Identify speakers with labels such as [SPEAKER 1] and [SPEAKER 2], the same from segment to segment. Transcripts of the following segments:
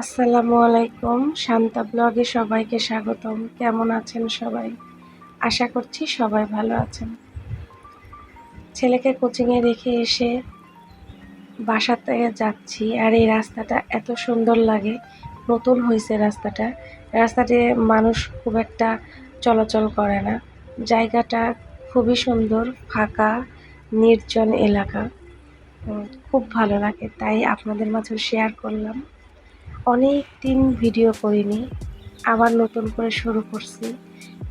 [SPEAKER 1] আসসালামু আলাইকুম। শান্তা ব্লগে সবাইকে স্বাগতম। কেমন আছেন সবাই? আশা করছি সবাই ভালো আছেন। ছেলেকে কোচিংয়ে রেখে এসে বাসাতে যাচ্ছি আর এই রাস্তাটা এত সুন্দর লাগে। নতুন হয়েছে রাস্তাটা। রাস্তাতে মানুষ খুব একটা চলাচল করে না। জায়গাটা খুবই সুন্দর, ফাঁকা, নির্জন এলাকা। খুব ভালো লাগে। তাই আপনাদের মাঝে শেয়ার করলাম। অনেক দিন ভিডিও করিনি, আবার নতুন করে শুরু করছি।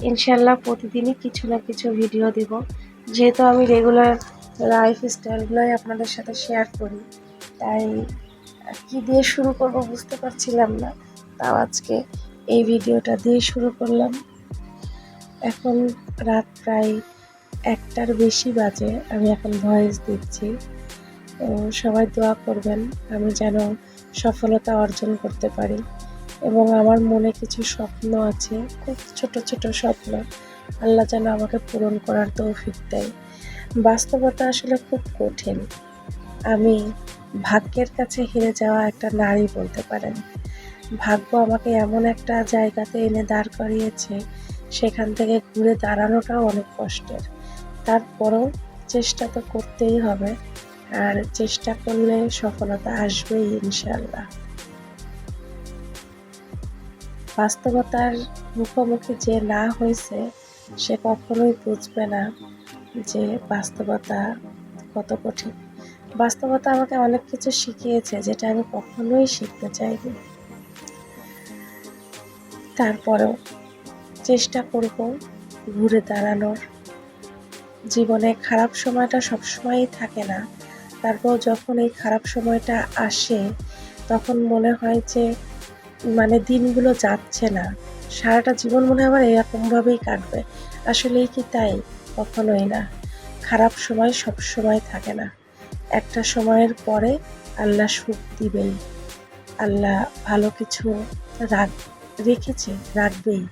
[SPEAKER 1] ইনশাল্লাহ প্রতিদিনই কিছু না কিছু ভিডিও দিব। যেহেতু আমি রেগুলার লাইফ স্টাইলগুলোই আপনাদের সাথে শেয়ার করি, তাই কি দিয়ে শুরু করব বুঝতে পারছিলাম না, তাও আজকে এই ভিডিওটা দিয়ে শুরু করলাম। এখন রাত প্রায় একটার বেশি বাজে, আমি এখন ভয়েস দিচ্ছি। সবাই দোয়া করবেন, আমি যেন সফলতা অর্জন করতে পারি। এবং আমার মনে কিছু স্বপ্ন আছে, খুব ছোট ছোট স্বপ্ন। আল্লাহ যেন আমাকে পূরণ করার তৌফিক দেয়। বাস্তবতা আসলে খুব কঠিন। আমি ভাগ্যের কাছে হেরে যাওয়া একটা নারী বলতে পারেন। ভাগ্য আমাকে এমন একটা জায়গাতে এনে দাঁড় করিয়েছে, সেখান থেকে ঘুরে দাঁড়ানোটাও অনেক কষ্টের। তারপরও চেষ্টা তো করতেই হবে। আর চেষ্টা করলে সফলতা আসবেই ইনশাল্লাহ বাস্তবতার মুখোমুখি যে না হয়েছে, সে কখনোই বুঝবে না যে বাস্তবতা কত কঠিন। বাস্তবতা আমাকে অনেক কিছু শিখিয়েছে যেটা আমি কখনোই শিখতে চাইনি। তারপরেও চেষ্টা করব ঘুরে দাঁড়ানোর। জীবনে খারাপ সময়টা সবসময়ই থাকে না। তারপর যখন এই খারাপ সময়টা আসে, তখন মনে হয় যে মানে দিনগুলো যাচ্ছে না। সারাটা জীবন মনে হয় এরকমভাবেই কাটবে। আসলেই কি তাই? কখনোই না। খারাপ সময় সব সময় থাকে না। একটা সময়ের পরে আল্লাহ সুখ দিবেই। আল্লাহ ভালো কিছু রাখ, রেখেছে, রাখবেই।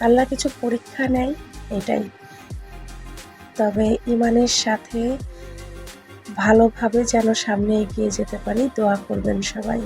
[SPEAKER 1] আল্লাহ কিছু পরীক্ষা নেয়, এটাই। তবে ইমানের সাথে ভালোভাবে যেন সামনে এগিয়ে যেতে পারি দোয়া করবেন সবাই।